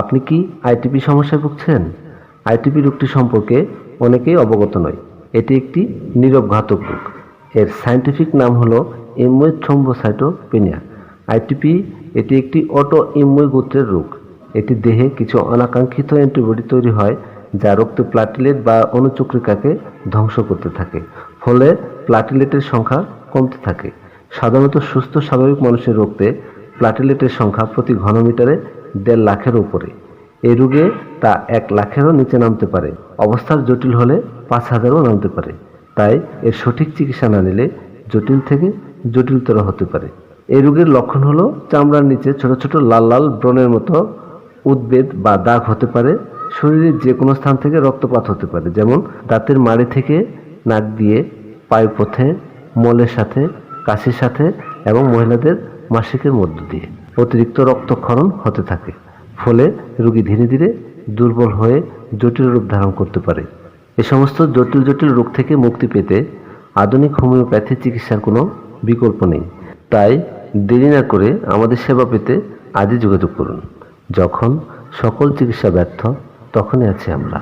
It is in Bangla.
আপনি কি আইটিপি সমস্যায় ভুগছেন? আইটিপি রোগটি সম্পর্কে অনেকেই অবগত নয়। এটি একটি নীরব ঘাতক রোগ। এর সায়েন্টিফিক নাম হলো ইমুই থ্রম্বোসাইটোপেনিয়া। আইটিপি এটি একটি অটো ইমুই গোত্রের রোগ। এটি দেহে কিছু অনাকাঙ্ক্ষিত অ্যান্টিবডি তৈরি হয়, যা রক্তে প্লাটিলেট বা অনুচক্রিকাকে ধ্বংস করতে থাকে। ফলে প্লাটিলেটের সংখ্যা কমতে থাকে। সাধারণত সুস্থ স্বাভাবিক মানুষের রক্তে প্লাটিলেটের সংখ্যা প্রতি ঘনমিটারে দেড় লাখের উপরে। এই রোগে তা এক লাখেরও নিচে নামতে পারে। অবস্থার জটিল হলে পাঁচ হাজারও নামতে পারে। তাই এর সঠিক চিকিৎসা না নিলে জটিল থেকে জটিলতর হতে পারে। এই রোগের লক্ষণ হলো চামড়ার নিচে ছোট ছোট লাল লাল ব্রণের মতো উদ্বেদ বা দাগ হতে পারে। শরীরের যে কোনো স্থান থেকে রক্তপাত হতে পারে, যেমন দাঁতের মাড়ি থেকে নাক দিয়ে, পায়ুপথে, মলের সাথে, কাশির সাথে এবং মহিলাদের মাসিকের মধ্য দিয়ে। অতিরিক্ত রক্তক্ষরণ হতে থাকে, ফলে রোগী ধীরে ধীরে দুর্বল হয়ে জটিল রূপ ধারণ করতে পারে। এ সমস্ত জটিল জটিল রোগ থেকে মুক্তি পেতে আধুনিক হোমিওপ্যাথি চিকিৎসার কোনো বিকল্প নেই। তাই দেরি না করে আমাদের সেবা পেতে আজই যোগাযোগ করুন। যখন সকল চিকিৎসা ব্যর্থ, তখনই আছি আমরা।